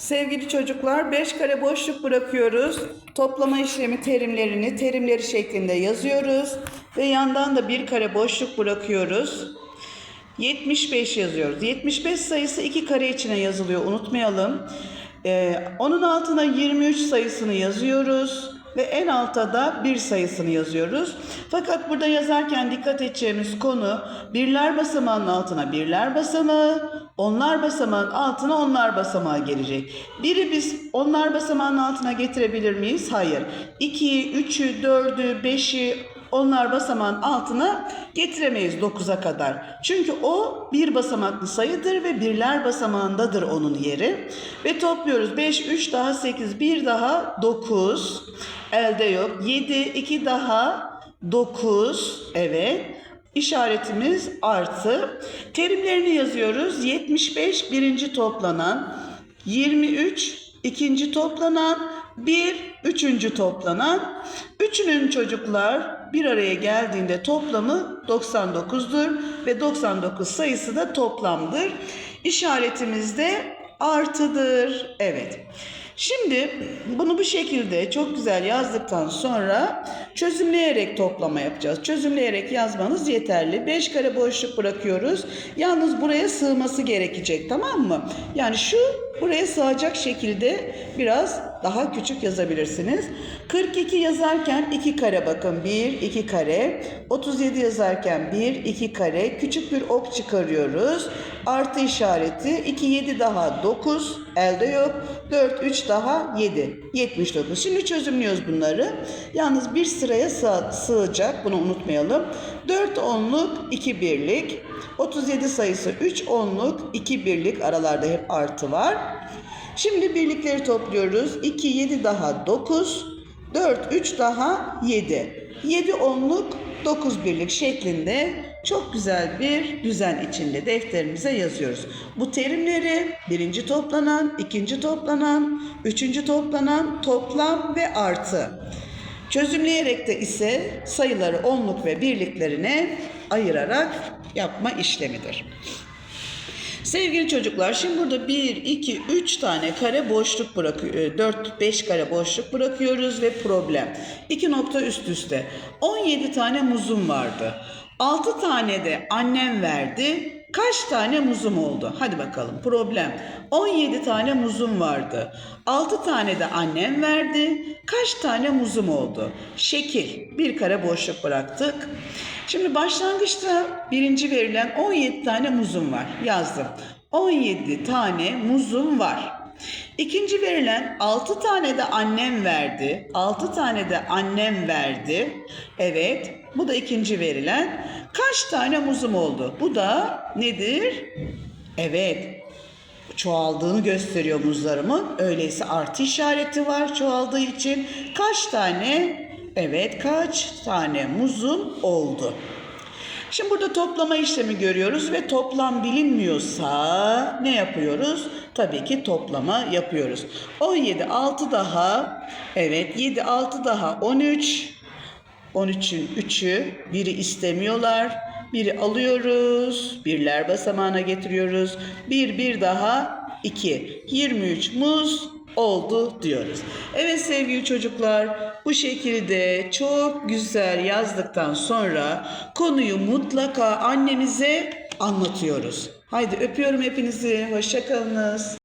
Sevgili çocuklar 5 kare boşluk bırakıyoruz. Toplama işlemi terimlerini terimleri şeklinde yazıyoruz. Ve yandan da bir kare boşluk bırakıyoruz. 75 yazıyoruz. 75 sayısı iki kare içine yazılıyor unutmayalım. Ee, onun altına 23 sayısını yazıyoruz. Ve en alta da bir sayısını yazıyoruz. Fakat burada yazarken dikkat edeceğimiz konu birler basamağının altına birler basamağı, onlar basamağın altına onlar basamağı gelecek. Biri biz onlar basamağının altına getirebilir miyiz? Hayır. 2'yi, 3'ü, 4'ü, 5'i onlar basamağın altına getiremeyiz 9'a kadar. Çünkü o bir basamaklı sayıdır ve birler basamağındadır onun yeri. Ve topluyoruz. 5, 3 daha 8, 1 daha 9. Elde yok. 7, 2 daha 9. Evet. İşaretimiz artı. Terimlerini yazıyoruz. 75 birinci toplanan, 23 ikinci toplanan, 1 üçüncü toplanan. Üçünün çocuklar bir araya geldiğinde toplamı 99'dur ve 99 sayısı da toplamdır. İşaretimiz de artıdır. Evet. Şimdi bunu bu şekilde çok güzel yazdıktan sonra çözümleyerek toplama yapacağız. Çözümleyerek yazmanız yeterli. 5 kare boşluk bırakıyoruz. Yalnız buraya sığması gerekecek tamam mı? Yani şu buraya sığacak şekilde biraz daha küçük yazabilirsiniz. 42 yazarken 2 kare bakın. 1, 2 kare. 37 yazarken 1, 2 kare. Küçük bir ok çıkarıyoruz. Artı işareti. 2, 7 daha 9. Elde yok. 4, 3 daha 7. 79. Şimdi çözümlüyoruz bunları. Yalnız bir sıraya sığ, sığacak. Bunu unutmayalım. 4 onluk, 2 birlik. 37 sayısı 3 onluk, 2 birlik. Aralarda hep artı var. Şimdi birlikleri topluyoruz. 2, 7 daha 9. 4, 3 daha 7. 7 onluk, 9 birlik şeklinde çok güzel bir düzen içinde defterimize yazıyoruz. Bu terimleri birinci toplanan, ikinci toplanan, üçüncü toplanan, toplam ve artı. Çözümleyerek de ise sayıları onluk ve birliklerine ayırarak yapma işlemidir. Sevgili çocuklar şimdi burada 1, 2, 3 tane kare boşluk bırakıyor. 4, 5 kare boşluk bırakıyoruz ve problem. 2 nokta üst üste. 17 tane muzum vardı. 6 tane de annem verdi. Kaç tane muzum oldu? Hadi bakalım problem. 17 tane muzum vardı. 6 tane de annem verdi. Kaç tane muzum oldu? Şekil. Bir kare boşluk bıraktık. Şimdi başlangıçta birinci verilen 17 tane muzum var. Yazdım. 17 tane muzum var. İkinci verilen 6 tane de annem verdi. 6 tane de annem verdi. Evet. Bu da ikinci verilen. Kaç tane muzum oldu? Bu da nedir? Evet. Çoğaldığını gösteriyor muzlarımın. Öyleyse artı işareti var çoğaldığı için. Kaç tane? Evet kaç tane muzum oldu? Şimdi burada toplama işlemi görüyoruz ve toplam bilinmiyorsa ne yapıyoruz? Tabii ki toplama yapıyoruz. 17 6 daha evet 7 6 daha 13 13'ün 3'ü biri istemiyorlar. Biri alıyoruz. Birler basamağına getiriyoruz. Bir bir daha 2. 23 muz oldu diyoruz. Evet sevgili çocuklar bu şekilde çok güzel yazdıktan sonra konuyu mutlaka annemize anlatıyoruz. Haydi öpüyorum hepinizi. Hoşçakalınız.